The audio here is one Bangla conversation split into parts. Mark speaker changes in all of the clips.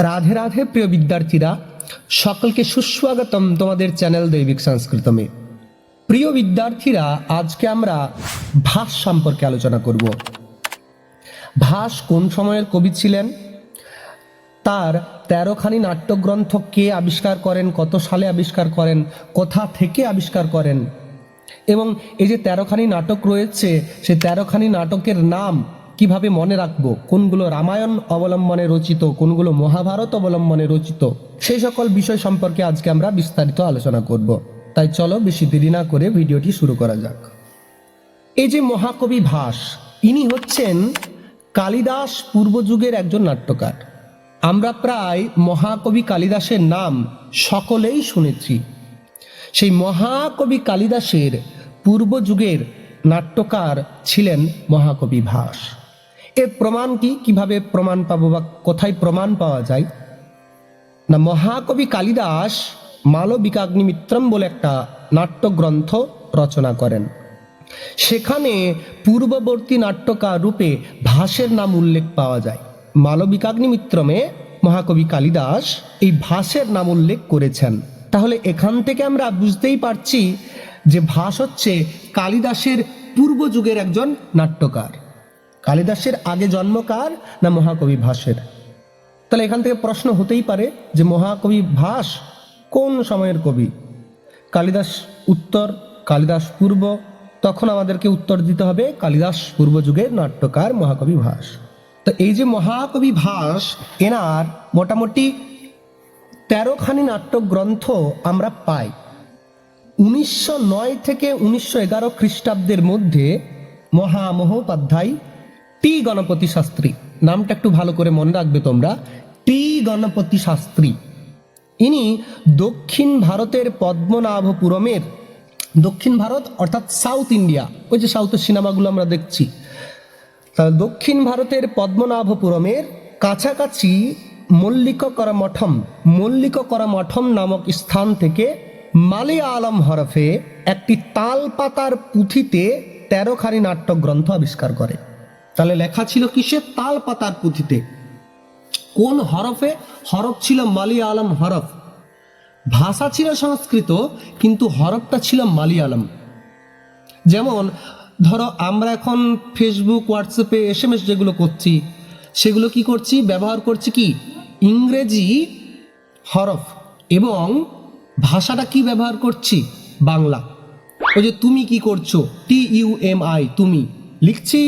Speaker 1: রাধে রাধে প্রিয় বিদ্যার্থীরা, সকলকে সুস্বাগতম তোমাদের চ্যানেল দৈবিক সংস্কৃতমে। প্রিয় বিদ্যার্থীরা, আজকে আমরা ভাস সম্পর্কে আলোচনা করব। ভাস কোন সময়ের কবি ছিলেন? তার তেরোখানি নাট্যগ্রন্থ কে আবিষ্কার করেন? কত সালে আবিষ্কার করেন? কোথা থেকে আবিষ্কার করেন? এবং এই যে তেরোখানি নাটক রয়েছে সেই তেরোখানি নাটকের নাম কীভাবে মনে রাখব? কোনগুলো রামায়ণ অবলম্বনে রচিত, কোনগুলো মহাভারত অবলম্বনে রচিত? সেই সকল বিষয় সম্পর্কে আজকে আমরা বিস্তারিত আলোচনা করব। তাই চলো বেশি দেরি না করে ভিডিওটি শুরু করা যাক। এই যে মহাকবি ভাস, ইনি হচ্ছেন কালিদাস পূর্বযুগের একজন নাট্যকার। আমরা প্রায় মহাকবি কালিদাসের নাম সকলেই শুনেছি। সেই মহাকবি কালিদাসের পূর্বযুগের নাট্যকার ছিলেন মহাকবি ভাস। এর প্রমাণ কি? কীভাবে প্রমাণ পাবো বা কোথায় প্রমাণ পাওয়া যায়? না, মহাকবি কালিদাস মালবিকাগ্নিমিত্রম বলে একটা নাট্যগ্রন্থ রচনা করেন। সেখানে পূর্ববর্তী নাট্যকার রূপে ভাসের নাম উল্লেখ পাওয়া যায়। মালবিকাগ্নিমিত্রমে মহাকবি কালিদাস এই ভাসের নাম উল্লেখ করেছেন। তাহলে এখান থেকে আমরা বুঝতেই পারছি যে ভাস হচ্ছে কালিদাসের পূর্ব যুগের একজন নাট্যকার। কালিদাসের আগে জন্মকার না মহাকবি ভাসের? তাহলে এখান থেকে প্রশ্ন হতেই পারে যে মহাকবি ভাস কোন সময়ের কবি? কালিদাস উত্তর, কালিদাস পূর্ব, তখন আমাদেরকে উত্তর দিতে হবে কালিদাস পূর্ব যুগের নাট্যকার মহাকবি ভাস। তো এই যে মহাকবি ভাস, এনার মোটামুটি তেরোখানি নাট্যগ্রন্থ আমরা পাই। উনিশশো নয় থেকে উনিশশো এগারো খ্রিস্টাব্দের মধ্যে মহামহোপাধ্যায় টি গণপতি শাস্ত্রী নামটা একটু ভালো করে মনে রাখবে তোমরা। টি গণপতি শাস্ত্রী ইনি দক্ষিণ ভারতের পদ্মনাভপুরমের দক্ষিণ ভারত অর্থাৎ সাউথ ইন্ডিয়া, ওই যে সাউথের সিনেমাগুলো আমরা দেখছি। দক্ষিণ ভারতের পদ্মনাভপুরমের কাছাকাছি মল্লিককরা মঠম মল্লিককরা মঠম নামক স্থান থেকে মালিয়ালম হরফে একটি তাল পাতার পুঁথিতে তেরোখানি নাট্যগ্রন্থ আবিষ্কার করে। তাহলে লেখা ছিল কিসে তাল পাতার পুঁথিতে। কোন হরফে? হরফ ছিল মালিয়ালম হরফ। ভাষা ছিল সংস্কৃত, কিন্তু হরফটা ছিল মালিয়ালম যেমন, ধরো, আমরা এখন ফেসবুক হোয়াটসঅ্যাপে এস এম এস যেগুলো করছি, সেগুলো কি করছি? ব্যবহার করছি কি? ইংরেজি হরফ। এবং ভাষাটা কি ব্যবহার করছি? বাংলা। ওই যে তুমি কি করছ? টি ইউ এম আই তুমি। লিখছি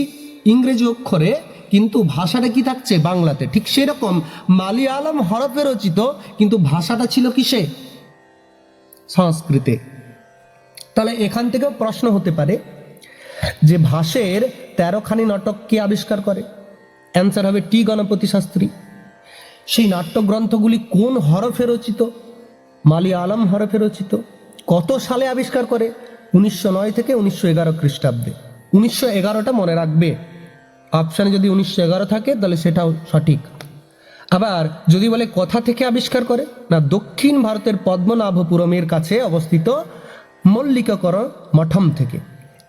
Speaker 1: ইংরেজি অক্ষরে, কিন্তু ভাষাটা কি থাকছে বাংলাতে? ঠিক সেরকম মালিয়ালম হরফে রচিত, কিন্তু ভাষাটা ছিল কিসে? সংস্কৃতে। তাহলে এখান থেকেও প্রশ্ন হতে পারে যে ভাষের তেরোখানি নাটক কে আবিষ্কার করে? অ্যান্সার হবে টি গণপতি শাস্ত্রী। সেই নাট্যগ্রন্থগুলি কোন হরফে রচিত? মালি আলম হরফে রচিত। কত সালে আবিষ্কার করে? উনিশশো নয় থেকে উনিশশো এগারো খ্রিস্টাব্দে। উনিশশো এগারোটা মনে রাখবে। অপশানে যদি উনিশশো এগারো থাকে, তাহলে সেটাও সঠিক। আবার যদি বলে কথা থেকে আবিষ্কার করে? না, দক্ষিণ ভারতের পদ্মনাভপুরমের কাছে অবস্থিত মল্লিকাকর মঠম থেকে।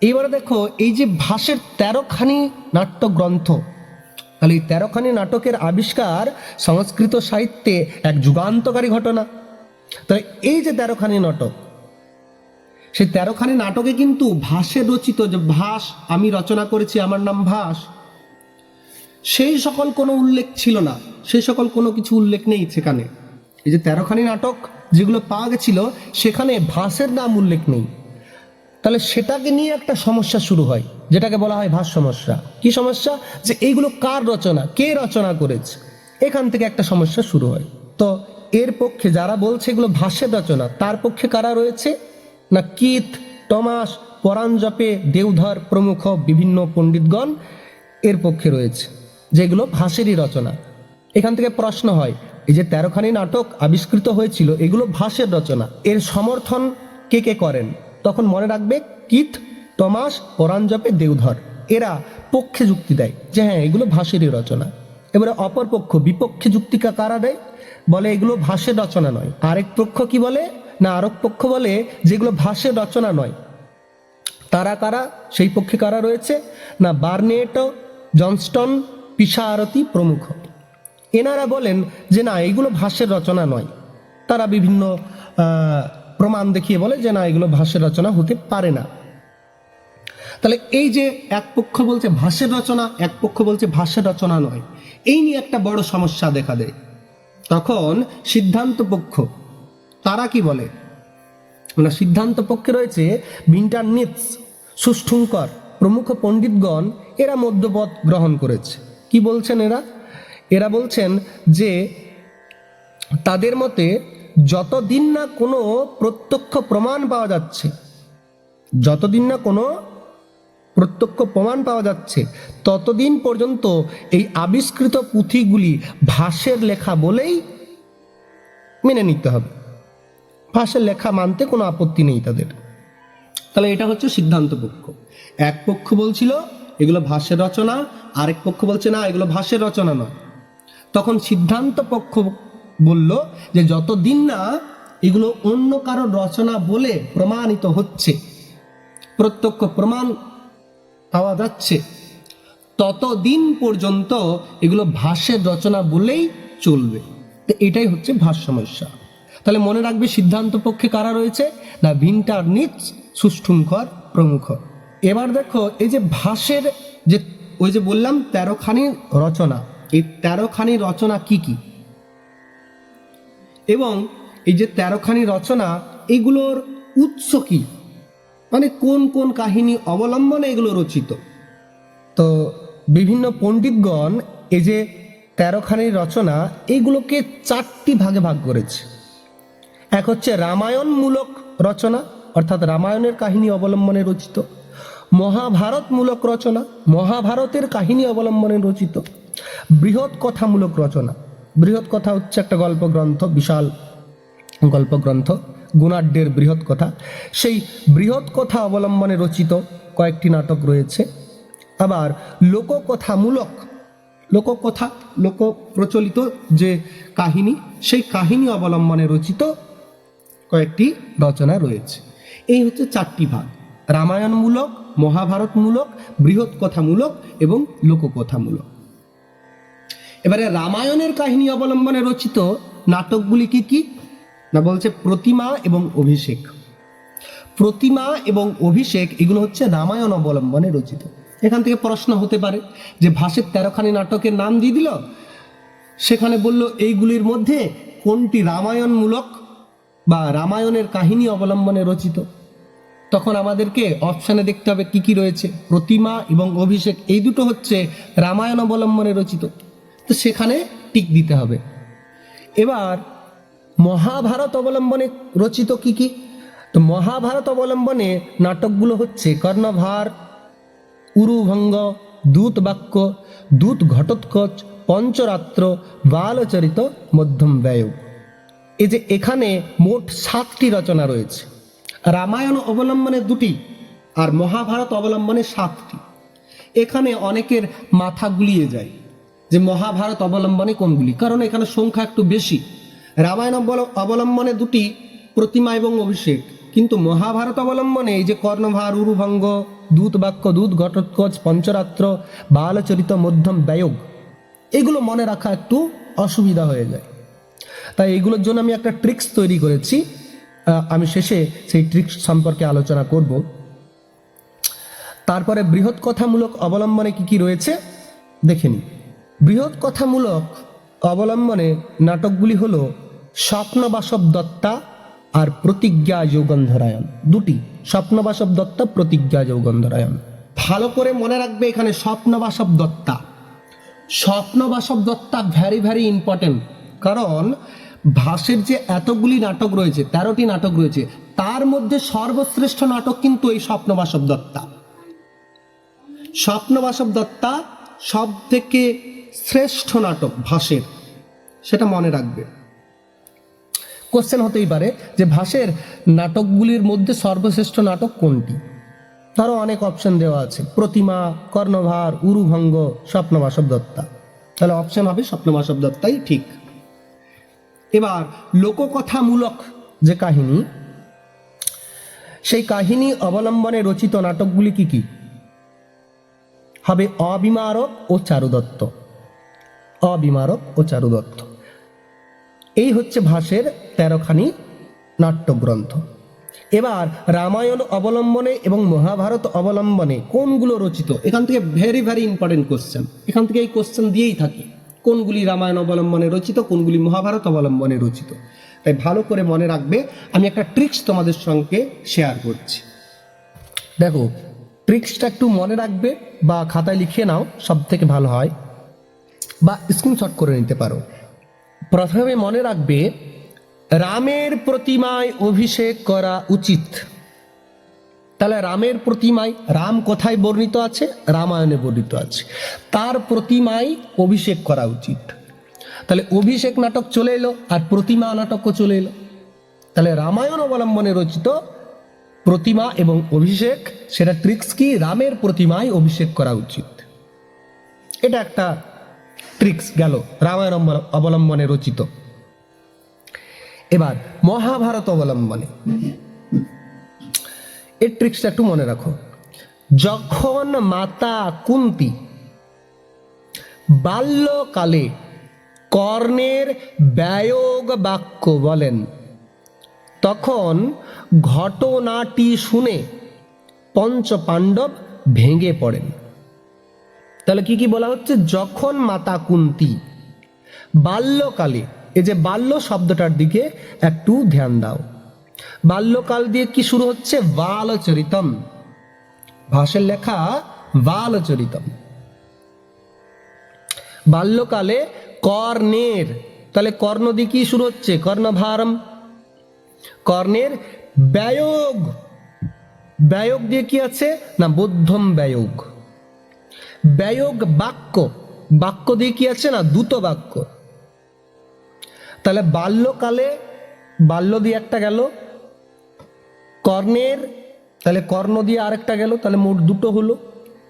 Speaker 1: এইবারে দেখো, এই যে ভাষের তেরোখানি নাট্যগ্রন্থ, তাহলে এই তেরোখানি নাটকের আবিষ্কার সংস্কৃত সাহিত্যে এক যুগান্তকারী ঘটনা। তাই এই যে তেরোখানি নাটক, সেই তেরোখানি নাটকে কিন্তু ভাষে রচিত যে ভাস আমি রচনা করেছি, আমার নাম ভাস সেই সকল কোনো উল্লেখ ছিল না। সেই সকল কোনো কিছু উল্লেখ নেই সেখানে। এই যে তেরোখানি নাটক যেগুলো পাওয়া গেছিল, সেখানে ভাসের নাম উল্লেখ নেই। তাহলে সেটাকে নিয়ে একটা সমস্যা শুরু হয়, যেটাকে বলা হয় ভাস সমস্যা। কি সমস্যা? যে এইগুলো কার রচনা? কে রচনা করেছে? এখান থেকে একটা সমস্যা শুরু হয়। তো এর পক্ষে যারা বলছে এগুলো ভাষ্যের রচনা, তার পক্ষে কারা রয়েছে? না কিথ টমাস পরাঞ্জপে দেওধর প্রমুখ বিভিন্ন পণ্ডিতগণ এর পক্ষে রয়েছে। যেগুলো ভাষেরই রচনা। এখান থেকে প্রশ্ন হয়, এই যে তেরোখানি নাটক আবিষ্কৃত হয়েছিল, এগুলো ভাষের রচনা। এর সমর্থন কে কে করেন? তখন মনে রাখবে কিথ টমাস পরাঞ্জপে দেওধর এরা পক্ষে যুক্তি দেয় যে হ্যাঁ এগুলো ভাষেরই রচনা। এবারে অপর পক্ষ, বিপক্ষে যুক্তিকা কারা দেয়? বলে এগুলো ভাষের রচনা নয়। আরেক পক্ষ কি বলে? না, আরেক পক্ষ বলে যেগুলো ভাষের রচনা নয়। তারা কারা? সেই পক্ষে কারা রয়েছে? না, বার্নেটো, জনস্টন পিসা আরতি প্রমুখ। এনারা বলেন যে না, এগুলো ভাষ্যের রচনা নয়। তারা বিভিন্ন প্রমাণ দেখিয়ে বলে যে না, এগুলো ভাষ্যের রচনা হতে পারে না। তাহলে এই যে এক পক্ষ বলছে ভাষ্যের রচনা, এক পক্ষ বলছে ভাষ্যের রচনা নয়। এই নিয়ে একটা বড় সমস্যা দেখা দেয়। তখন সিদ্ধান্ত পক্ষ, তারা কি বলে? না, সিদ্ধান্ত পক্ষে রয়েছে বিন্টার নিটস সুষ্ঠুঙ্কর, প্রমুখ পণ্ডিতগণ, এরা মধ্যপথ গ্রহণ করেছে। কি বলছেন এরা? এরা বলছেন যে তাদের মতে যতদিন না কোনো প্রত্যক্ষ প্রমাণ পাওয়া যাচ্ছে, যতদিন না কোনো প্রত্যক্ষ প্রমাণ পাওয়া যাচ্ছে, ততদিন পর্যন্ত এই আবিষ্কৃত পুঁথিগুলি ভাষের লেখা বলেই মেনে নিতে হবে। ভাষার লেখা মানতে কোনো আপত্তি নেই তাদের। তাহলে এটা হচ্ছে সিদ্ধান্ত পক্ষ এক পক্ষ বলছিল এগুলো ভাষ্যের রচনা, আরেক পক্ষ বলছে, না, এগুলো ভাষ্যের রচনা নয়। তখন সিদ্ধান্ত পক্ষ বলল যে, যতদিন না এগুলো অন্য কারোর রচনা বলে প্রমাণিত হচ্ছে, প্রত্যক্ষ প্রমাণ পাওয়া যাচ্ছে, ততদিন পর্যন্ত এগুলো ভাষ্যের রচনা বলেই চলবে। তো এটাই হচ্ছে ভাষ্য সমস্যা। তাহলে মনে রাখবে সিদ্ধান্ত পক্ষে কারা রয়েছে? না, ভিন্টার নিচ, সুষ্ঠুঙ্কর প্রমুখ এবার দেখো, এই যে ভাষের যে, ওই যে বললাম, তেরোখানি রচনা। এই তেরোখানি রচনা কি কি? এবং এই যে তেরোখানি রচনা, এগুলোর উৎস কি? মানে কোন কোন কাহিনী অবলম্বনে এগুলো রচিত? তো বিভিন্ন পণ্ডিতগণ এই যে তেরোখানি রচনা এইগুলোকে চারটি ভাগে ভাগ করেছে। এক হচ্ছে রামায়ণমূলক রচনা, অর্থাৎ রামায়ণের কাহিনী অবলম্বনে রচিত। মহাভারতমূলক রচনা, মহাভারতের কাহিনী অবলম্বনে রচিত, বৃহৎ কথামূলক রচনা। বৃহৎ কথা হচ্ছে একটা গল্প গ্রন্থ বিশাল গল্পগ্রন্থ, গুণাঢ্যের বৃহৎ কথা। সেই বৃহৎ কথা অবলম্বনে রচিত কয়েকটি নাটক রয়েছে। আবার লোককথামূলক, লোককথা লোক প্রচলিত যে কাহিনী, সেই কাহিনী অবলম্বনে রচিত কয়েকটি রচনা রয়েছে। এই হচ্ছে চারটি ভাগ। রামায়ণমূলক, মহাভারতমূলক বৃহৎ কথামূলক এবং লোককথামূলক। এবারে রামায়ণের কাহিনী অবলম্বনে রচিত নাটকগুলি কি কি? না বলছে প্রতিমা এবং অভিষেক। প্রতিমা এবং অভিষেক এগুলো হচ্ছে রামায়ণ অবলম্বনে রচিত। এখান থেকে প্রশ্ন হতে পারে যে ভাষের তেরোখানি নাটকের নাম দিয়ে দিল? সেখানে বলল, এইগুলির মধ্যে কোনটি রামায়ণমূলক বা রামায়ণের কাহিনী অবলম্বনে রচিত? তখন আমাদেরকে অপশানে দেখতে হবে কি কি রয়েছে। প্রতিমা এবং অভিষেক, এই দুটো হচ্ছে রামায়ণ অবলম্বনে রচিত। তো সেখানে টিক দিতে হবে। এবার মহাভারত অবলম্বনে রচিত কি কি? তো মহাভারত অবলম্বনে নাটকগুলো হচ্ছে কর্ণভার উরুভঙ্গ দূত বাক্য দূত ঘটোৎকচ পঞ্চরাত্র, বালচরিত, মধ্যম ব্যয় এই যে এখানে মোট সাতটি রচনা রয়েছে। রামায়ণ অবলম্বনে দুটি আর মহাভারত অবলম্বনে সাতটি। এখানে অনেকের মাথা গুলিয়ে যায় যে মহাভারত অবলম্বনে কোনগুলি, কারণ এখানে সংখ্যা একটু বেশি। রামায়ণ অবল- অবলম্বনে দুটি, প্রতিমা এবং অভিষেক। কিন্তু মহাভারত অবলম্বনে এই যে কর্ণভার, উরুভঙ্গ, দূত বাক্য, দূত ঘটোৎকচ, পঞ্চরাত্র, বালচরিত, মধ্যম ব্যয়োগ, এগুলো মনে রাখা একটু অসুবিধা হয়ে যায়। তাই এগুলোর জন্য আমি একটা ট্রিক্স তৈরি করেছি। আমি শেষে সেই ট্রিক্স সম্পর্কে আলোচনা করব। তারপরে বৃহৎ কথামূলক অবলম্বনে কি কি রয়েছে, দেখে নিই। বৃহৎ কথামূলক অবলম্বনে নাটকগুলি হল স্বপ্নবাসব দত্তা আর প্রতিজ্ঞা যৌগন্ধরায়ণ। দুটি, স্বপ্নবাসব দত্তা, প্রতিজ্ঞা যৌগন্ধরায়ণ। ভালো করে মনে রাখবে এখানে Swapnavasavadatta. Swapnavasavadatta very very important কারণ ভাসের যে এতগুলি নাটক রয়েছে, তেরোটি নাটক রয়েছে, তার মধ্যে সর্বশ্রেষ্ঠ নাটক কিন্তু এই স্বপ্নবাসব দত্তা। স্বপ্নবাসব দত্তা সব থেকে শ্রেষ্ঠ নাটক ভাসের সেটা মনে রাখবে। কোশ্চেন হতেই পারে যে ভাসের নাটকগুলির মধ্যে সর্বশ্রেষ্ঠ নাটক কোনটি? ধরো অনেক অপশন দেওয়া আছে, প্রতিমা কর্ণভার উরুভঙ্গ, স্বপ্নবাসব দত্তা। তাহলে অপশন হবে স্বপ্নবাসব দত্তাই ঠিক। এবার লোককথামূলক যে কাহিনী, সেই কাহিনী অবলম্বনে রচিত নাটকগুলি কি কি? হবে অবিমারক ও চারুদত্ত। অবিমারক ও চারুদত্ত। এই হচ্ছে ভাষের তেরোখানি নাট্যগ্রন্থ। এবার রামায়ণ অবলম্বনে এবং মহাভারত অবলম্বনে কোনগুলো রচিত? এখান থেকে ভেরি ভেরি ইম্পর্টেন্ট কোশ্চেন এখান থেকে এই কোশ্চেন দিয়েই থাকি। কোনগুলি রামায়ণ অবলম্বনে রচিত, কোনগুলি মহাভারত অবলম্বনে রচিত। তাই ভালো করে মনে রাখবে, আমি একটা ট্রিক্স তোমাদের সঙ্গে শেয়ার করছি। দেখো, ট্রিক্সটা একটু মনে রাখবে বা খাতায় লিখে নাও সব থেকে ভালো হয়। বা স্ক্রিনশট করে নিতে পারো। প্রথমে মনে রাখবে, রামের প্রতিমায় অভিষেক করা উচিত। তাহলে রামের প্রতিমায় রাম কোথায় বর্ণিত আছে? রামায়ণে বর্ণিত আছে। তার প্রতিমায় অভিষেক করা উচিত। তাহলে অভিষেক নাটক চলে এলো আর প্রতিমা নাটকও চলে এলো। তাহলে রামায়ণ অবলম্বনে রচিত প্রতিমা এবং অভিষেক, সেটা ট্রিক্স কি? রামের প্রতিমায় অভিষেক করা উচিত। এটা একটা ট্রিক্স গেল রামায়ণ অবলম্বনে রচিত। এবার মহাভারত অবলম্বনে। এর ট্রিক্সটা একটু মনে রাখো। যখন মাতা কুন্তি বাল্যকালে কর্ণের ব্যয়োগ বাক্য বলেন, তখন ঘটনাটি শুনে পঞ্চ পাণ্ডব ভেঙে পড়েন। তাহলে কি কি বলা হচ্ছে? যখন মাতা কুন্তি বাল্যকালে, এই যে বাল্য শব্দটার দিকে একটু ধ্যান দাও। বাল্যকাল দিয়ে কি শুরু হচ্ছে? বালচরিতম। ভাষের লেখা বালচরিতম। বাল্যকালে কর্ণের। তাহলে কর্ণ দিয়ে কি শুরু হচ্ছে? কর্ণভারম। কর্ণের ব্যয়োগ। ব্যয়োগ দিয়ে কি আছে? না, বুদ্ধম ব্যয়োগ। ব্যয়োগ বাক্য। বাক্য দিয়ে কি আছে? না, দ্রুত বাক্য। তাহলে বাল্যকালে, বাল্য দিয়ে একটা গেল। কর্ণের, তাহলে কর্ণ দিয়ে আরেকটা গেল, তাহলে মোট দুটো হলো।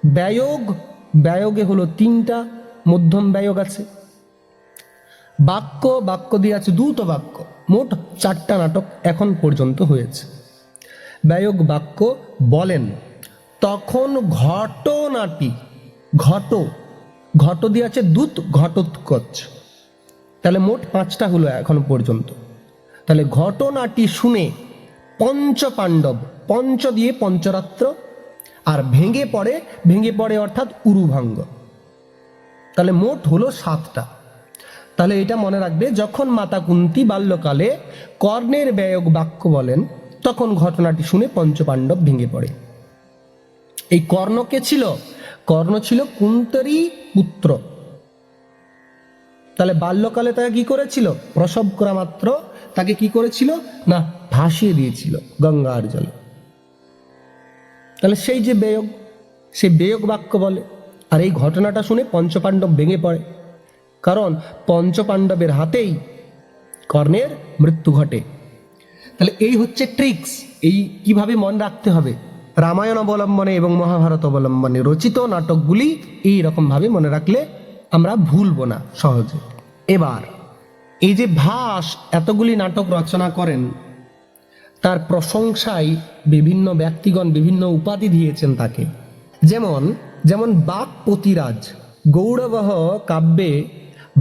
Speaker 1: ব্যয়োগ, ব্যয়োগে হলো তিনটা, মধ্যম ব্যয়োগ আছে। বাক্য বাক্য দিয়ে আছে দ্রুত বাক্য, মোট চারটা নাটক এখন পর্যন্ত হয়েছে। ব্যয়োগ, বাক্য বলেন, তখন ঘটনাটি ঘট ঘট দিয়ে আছে দূত ঘটোৎকচ। তাহলে মোট পাঁচটা হলো এখন পর্যন্ত। তাহলে ঘটনাটি শুনে পঞ্চ পাণ্ডব, পঞ্চ দিয়ে পঞ্চরাত্র আর ভেঙে পড়ে ভেঙে পড়ে অর্থাৎ উরুভঙ্গ। তাহলে মোট হলো সাতটা। তাহলে এটা মনে রাখবে, যখন মাতা কুন্তি বাল্যকালে কর্ণের ব্যয়ক বাক্য বলেন, তখন ঘটনাটি শুনে পঞ্চপাণ্ডব ভেঙে পড়ে। এই কর্ণ কে ছিল? কর্ণ ছিল কুন্তরী পুত্র। তাহলে বাল্যকালে তাকে কি করেছিল? প্রসব করা মাত্র। তাকে কি করেছিল? না ভাসিয়ে দিয়েছিল গঙ্গার জলে। তাহলে সেই যে বেয়ক, সে বেয়ক বাক্য বলে। আর এই ঘটনাটা শুনে পঞ্চপাণ্ডব ভেঙে পড়ে। কারণ পঞ্চপাণ্ডবের হাতেই কর্ণের মৃত্যু ঘটে। তাহলে এই হচ্ছে ট্রিক্স এই কীভাবে মনে রাখতে হবে। রামায়ণ অবলম্বনে এবং মহাভারত অবলম্বনে রচিত নাটকগুলি এই রকমভাবে মনে রাখলে আমরা ভুলবো না সহজে। এবার, এই যে ভাস, এতগুলি নাটক রচনা করেন তার প্রশংসায় বিভিন্ন ব্যক্তিগণ বিভিন্ন উপাধি দিয়েছেন তাকে। যেমন যেমন বাক বাকপতিরাজ গৌরবহ কাব্যে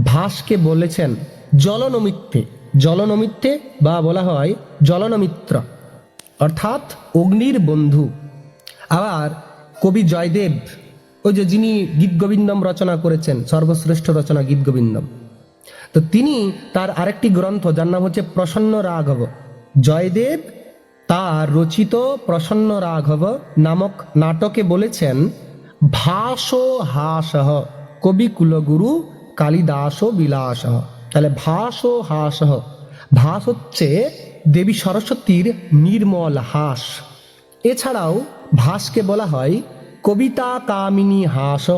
Speaker 1: ভাসকে বলেছেন, জলনমিত্তে জলনমিত্তে বা বলা হয় জলনমিত্র অর্থাৎ অগ্নির বন্ধু। আবার কবি জয়দেব, ওই যে যিনি গীত গোবিন্দম রচনা করেছেন, সর্বশ্রেষ্ঠ রচনা গীত গোবিন্দম। তো তিনি তার আরেকটি গ্রন্থ, যার নাম হচ্ছে প্রসন্ন রাঘব। জয়দেব, তার রচিত প্রসন্ন রাঘব নামক নাটকে বলেছেন, ভাস হাসহ, কবি কুলগুরু কালিদাস বিলাস তাহলে ভাস হাসহ, ভাস হচ্ছে দেবী সরস্বতীর নির্মল হাস। এছাড়াও ভাসকে বলা হয় কবিতা কামিনী হাস।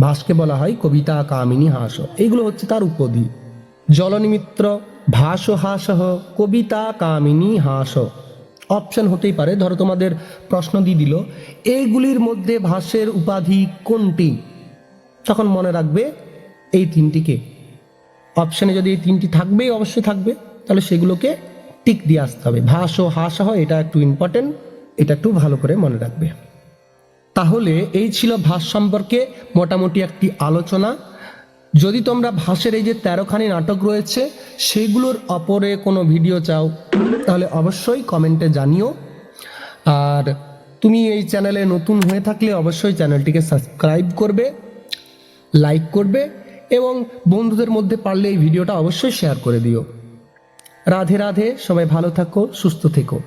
Speaker 1: ভাসকে বলা হয় কবিতা কামিনী হাস। এইগুলো হচ্ছে তার উপধি। জলনিমিত্র ভাস হাস কবিতা কামিনী হাস। অপশন হতেই পারে, ধরো তোমাদের প্রশ্ন দিয়ে দিল, এইগুলির মধ্যে ভাসের উপাধি কোনটি? তখন মনে রাখবে এই তিনটিকে। অপশানে যদি এই তিনটি থাকবেই, অবশ্যই থাকবে, তাহলে সেগুলোকে টিক দিয়ে আসতে হবে। ভাস ও হাস হয় এটা একটু ইম্পর্টেন্ট এটা একটু ভালো করে মনে রাখবে। তাহলে এই ছিল ভাস সম্পর্কে মোটামুটি একটি আলোচনা। যদি তোমরা ভাষের এই যে তেরোখানি নাটক রয়েছে সেইগুলোর অপরে কোনো ভিডিও চাও, তাহলে অবশ্যই কমেন্টে জানিও। আর তুমি এই চ্যানেলে নতুন হয়ে থাকলে অবশ্যই চ্যানেলটিকে সাবস্ক্রাইব করবে, লাইক করবে, এবং বন্ধুদের মধ্যে পারলে এই ভিডিওটা অবশ্যই শেয়ার করে দিও। রাধে রাধে, সবাই ভালো থাকো, সুস্থ থেকো।